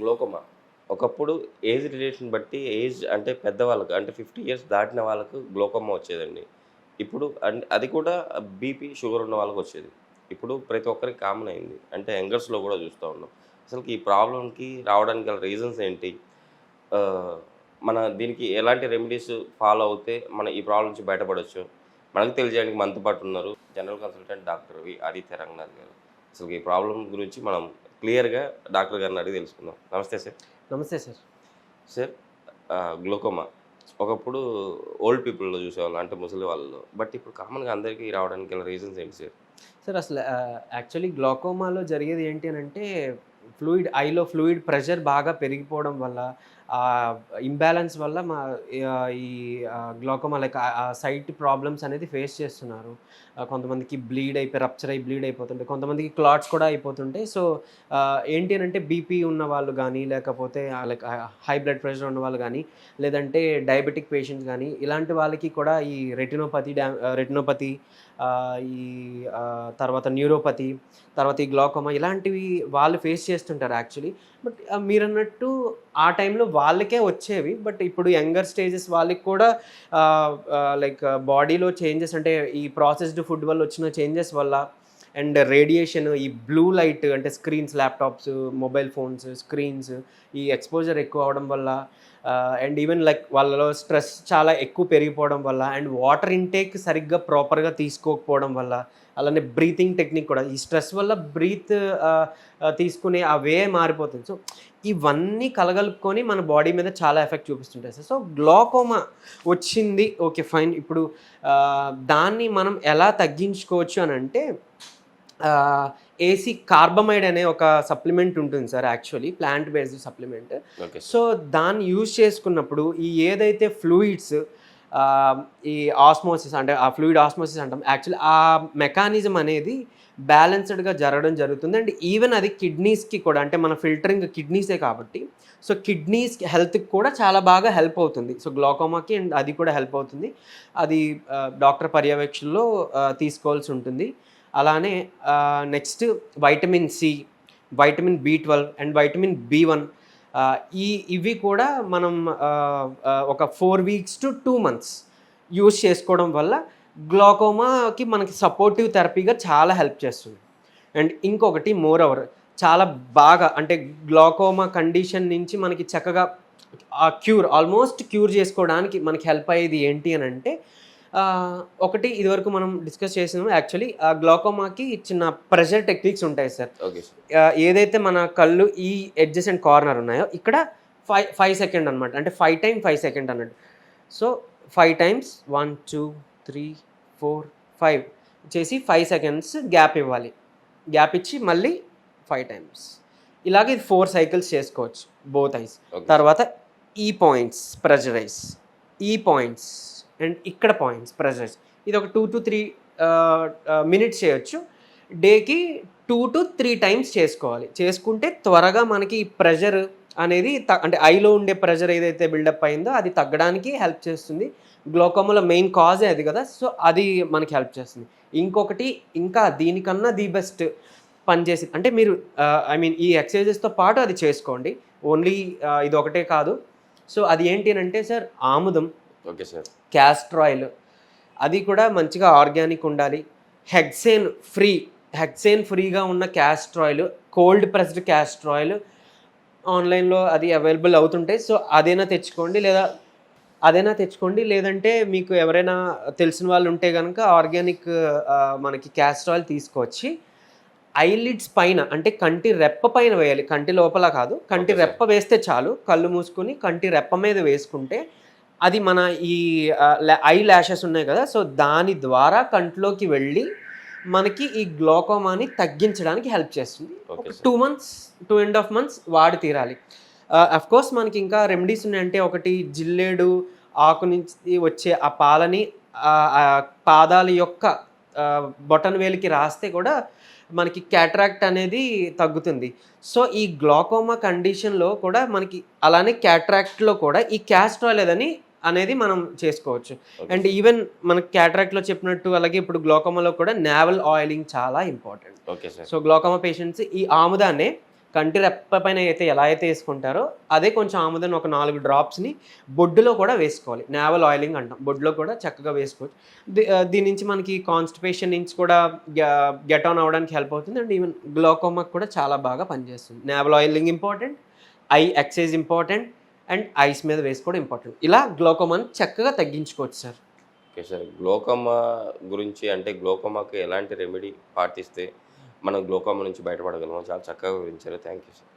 Glaucoma. ఒకప్పుడు age relation బట్టి age అంటే పెద్దవాళ్ళకు అంటే ఫిఫ్టీ ఇయర్స్ దాటిన వాళ్ళకు గ్లోకోమా వచ్చేదండి. ఇప్పుడు అది కూడా బీపీ షుగర్ ఉన్న వాళ్ళకి వచ్చేది. ఇప్పుడు ప్రతి ఒక్కరికి కామన్ అయింది. అంటే యంగర్స్లో కూడా చూస్తూ ఉన్నాం. అసలు ఈ ప్రాబ్లంకి రావడానికి గల రీజన్స్ ఏంటి? మన దీనికి ఎలాంటి రెమెడీస్ ఫాలో అవుతే మన ఈ ప్రాబ్లం నుంచి బయటపడవచ్చు మనకు తెలియజేయడానికి మనతో పాటు ఉన్నారు general consultant doctor V Aditya Ranganath garu. అసలు ఈ ప్రాబ్లం గురించి మనం క్లియర్గా డాక్టర్ గారిని అడిగి తెలుసుకుందాం. నమస్తే సార్. నమస్తే సార్. Sir glaucoma. ఒకప్పుడు ఓల్డ్ పీపుల్లో చూసేవాళ్ళు అంటే ముసలి వాళ్ళలో. బట్ ఇప్పుడు కామన్గా అందరికీ రావడానికి గల రీజన్స్ ఏంటి సార్? సార్ అసలు యాక్చువల్లీ గ్లాకోమాలో జరిగేది ఏంటి అని అంటే ఫ్లూయిడ్ ఐలో ఫ్లూయిడ్ ప్రెషర్ బాగా పెరిగిపోవడం వల్ల ఇంబ్యాలెన్స్ వల్ల మా ఈ గ్లాకోమా లైక్ సైట్ ప్రాబ్లమ్స్ అనేది ఫేస్ చేస్తున్నారు. కొంతమందికి బ్లీడ్ అయిపోయి రప్చర్ అయి బ్లీడ్ అయిపోతుంటే కొంతమందికి క్లాట్స్ కూడా అయిపోతుంటాయి సో ఏంటి అని అంటే బీపీ ఉన్న వాళ్ళు కానీ లేకపోతే లైక్ హై బ్లడ్ ప్రెషర్ ఉన్న వాళ్ళు కానీ లేదంటే డయాబెటిక్ పేషెంట్స్ కానీ ఇలాంటి వాళ్ళకి కూడా ఈ రెటినోపతి డ్యా రెటినోపతి ఈ తర్వాత న్యూరోపతి తర్వాత ఈ గ్లాకోమా ఇలాంటివి వాళ్ళు ఫేస్ చేస్తుంటారు యాక్చువల్లీ బట్ మీరు అన్నట్టు ఆ టైంలో వాళ్ళకే వచ్చేవి బట్ ఇప్పుడు యంగర్ స్టేజెస్ వాళ్ళకి కూడా లైక్ బాడీలో చేంజెస్ అంటే ఈ ప్రాసెస్డ్ ఫుడ్ వల్ల వచ్చిన చేంజెస్ వల్ల అండ్ రేడియేషన్ ఈ బ్లూ లైట్ అంటే screens laptops mobile phones screens ఈ ఎక్స్పోజర్ ఎక్కువ అవడం వల్ల అండ్ ఈవెన్ లైక్ వాళ్ళలో స్ట్రెస్ చాలా ఎక్కువ పెరిగిపోవడం వల్ల అండ్ వాటర్ ఇంటేక్ సరిగ్గా ప్రాపర్గా తీసుకోకపోవడం వల్ల అలానే బ్రీతింగ్ టెక్నిక్ కూడా. ఈ స్ట్రెస్ వల్ల బ్రీత్ తీసుకునే ఆ వే మారిపోతుంది. సో ఇవన్నీ కలగలుపుకొని మన బాడీ మీద చాలా ఎఫెక్ట్ చూపిస్తుంటాయి. సార్ సో గ్లాకోమా వచ్చింది. ఓకే ఫైన్ ఇప్పుడు దాన్ని మనం ఎలా తగ్గించుకోవచ్చు అని అంటే ఏసీ కార్బమైడ్ అనే ఒక సప్లిమెంట్ ఉంటుంది sir actually plant based supplement so దాన్ని యూజ్ చేసుకున్నప్పుడు ఈ ఏదైతే ఫ్లూయిడ్స్ ఈ ఆస్మోసిస్ అంటే ఆ ఫ్లూయిడ్ ఆస్మోసిస్ అంటాం యాక్చువల్లీ ఆ మెకానిజం అనేది బ్యాలెన్స్డ్గా జరగడం జరుగుతుంది. అండ్ ఈవెన్ అది కిడ్నీస్కి కూడా అంటే మన ఫిల్టరింగ్ కిడ్నీసే కాబట్టి సో కిడ్నీస్ హెల్త్కి కూడా చాలా బాగా హెల్ప్ అవుతుంది. సో గ్లాకోమాకి అండ్ అది కూడా హెల్ప్ అవుతుంది. అది డాక్టర్ పర్యవేక్షణలో తీసుకోవాల్సి ఉంటుంది. అలానే next vitamin C vitamin B twelve and vitamin B one. ఈ ఇవి కూడా మనం ఒక four weeks to two months use చేసుకోవడం వల్ల గ్లాకోమాకి మనకి సపోర్టివ్ థెరపీగా చాలా హెల్ప్ చేస్తుంది. అండ్ ఇంకొకటి మోర్ ఓవర్ చాలా బాగా అంటే గ్లాకోమా కండిషన్ నుంచి మనకి చక్కగా క్యూర్ ఆల్మోస్ట్ క్యూర్ చేసుకోవడానికి మనకి హెల్ప్ అయ్యేది ఏంటి అని అంటే ఒకటి ఇదివరకు మనం డిస్కస్ చేసినాము యాక్చువల్లీ ఆ గ్లాకోమాకి చిన్న ప్రెషర్ టెక్నిక్స్ ఉంటాయి సార్. ఓకే సార్ ఆ, ఏదైతే మన కళ్ళు ఈ ఎడ్జెస్ అండ్ కార్నర్ ఉన్నాయో ఇక్కడ ఫైవ్ ఫైవ్ సెకండ్ అనమాట అంటే ఫైవ్ టైం ఫైవ్ సెకండ్ అన్నట్టు. So five times one two three four five చేసి ఫైవ్ సెకండ్స్ గ్యాప్ ఇవ్వాలి. గ్యాప్ ఇచ్చి మళ్ళీ ఫైవ్ టైమ్స్ ఇలాగే ఇది ఫోర్ సైకిల్స్ చేసుకోవచ్చు బోత్ ఐస్ తర్వాత ఈ పాయింట్స్ ప్రెజరైజ్ ఈ పాయింట్స్ అండ్ ఇక్కడ పాయింట్స్ ప్రెజర్స్ ఇది ఒక టూ టు త్రీ మినిట్స్ చేయొచ్చు. డేకి టూ టు త్రీ టైమ్స్ చేసుకోవాలి. చేసుకుంటే త్వరగా మనకి ప్రెషర్ అనేది త- అంటే ఐలో ఉండే ప్రెషర్ ఏదైతే బిల్డప్ అయిందో అది తగ్గడానికి హెల్ప్ చేస్తుంది. గ్లోకోమాలో మెయిన్ కాజే అది కదా సో అది మనకి హెల్ప్ చేస్తుంది. ఇంకొకటి ఇంకా దీనికన్నా ది బెస్ట్ పనిచేసి అంటే మీరు ఐ మీన్ ఈ ఎక్సర్సైజెస్తో పాటు అది చేసుకోండి. ఓన్లీ ఇది ఒకటే కాదు. సో అది ఏంటి అని అంటే సార్ ఆముదం ఓకే సార్. క్యాస్టర్ ఆయిల్ అది కూడా మంచిగా ఆర్గానిక్ ఉండాలి. హెగ్సేన్ ఫ్రీ హెగ్సేన్ ఫ్రీగా ఉన్న castor oil cold pressed castor oil ఆన్లైన్లో అది అవైలబుల్ అవుతుంటాయి సో అదైనా తెచ్చుకోండి లేదా అదైనా తెచ్చుకోండి. లేదంటే మీకు ఎవరైనా తెలిసిన వాళ్ళు ఉంటే కనుక ఆర్గానిక్ మనకి క్యాస్టర్ ఆయిల్ తీసుకొచ్చి ఐలిడ్స్ పైన అంటే కంటి రెప్ప పైన వేయాలి. కంటి లోపల కాదు. కంటి. రెప్ప వేస్తే చాలు. కళ్ళు మూసుకొని కంటి రెప్ప మీద వేసుకుంటే అది మన ఈ ఐ ల్యాషెస్ ఉన్నాయి కదా సో దాని ద్వారా కంట్లోకి వెళ్ళి మనకి ఈ గ్లోకోమాని తగ్గించడానికి హెల్ప్ చేస్తుంది. Two months two and half months వాడి తీరాలి. అఫ్ కోర్స్ మనకి ఇంకా రెమెడీస్ ఉన్నాయంటే ఒకటి జిల్లేడు ఆకు నుంచి వచ్చే ఆ పాలని పాదాల యొక్క బొటన్ వేలికి రాస్తే కూడా మనకి క్యాట్రాక్ట్ అనేది తగ్గుతుంది. సో ఈ గ్లాకోమా కండిషన్లో కూడా మనకి అలానే క్యాట్రాక్ట్లో కూడా ఈ క్యాస్ట్రాయిల్ ఏదని అనేది మనం చేసుకోవచ్చు. అండ్ ఈవెన్ మనకి క్యాట్రాక్ట్లో చెప్పినట్టు అలాగే ఇప్పుడు గ్లాకోమాలో కూడా నావల్ ఆయిలింగ్ చాలా important. Okay sir so glaucoma patients ఈ ఆముదాన్నే కంటి రెప్ప పైన అయితే ఎలా అయితే వేసుకుంటారో అదే కొంచెం ఆముదం ఒక నాలుగు డ్రాప్స్ని బొడ్డులో కూడా వేసుకోవాలి. నావల్ ఆయిలింగ్ అంటాం. బొడ్డులో కూడా చక్కగా వేసుకోవచ్చు. దీని నుంచి మనకి కాన్స్టిపేషన్ నుంచి కూడా గెట్ ఆన్ అవ్వడానికి హెల్ప్ అవుతుంది. అండ్ ఈవెన్ గ్లోకోమాకి కూడా చాలా బాగా పనిచేస్తుంది. Navel oiling important. Eye exercise important. And ice మీద వేసుకోవడం ఇంపార్టెంట్. ఇలా గ్లోకోమాని చక్కగా తగ్గించుకోవచ్చు సార్. ఓకే సార్ గ్లోకోమా గురించి అంటే గ్లోకోమాకి ఎలాంటి రెమెడీ పాటిస్తే మనం గ్లోకోమా నుంచి బయటపడగలమో చాలా చక్కగా వివరించారు. Thank you sir.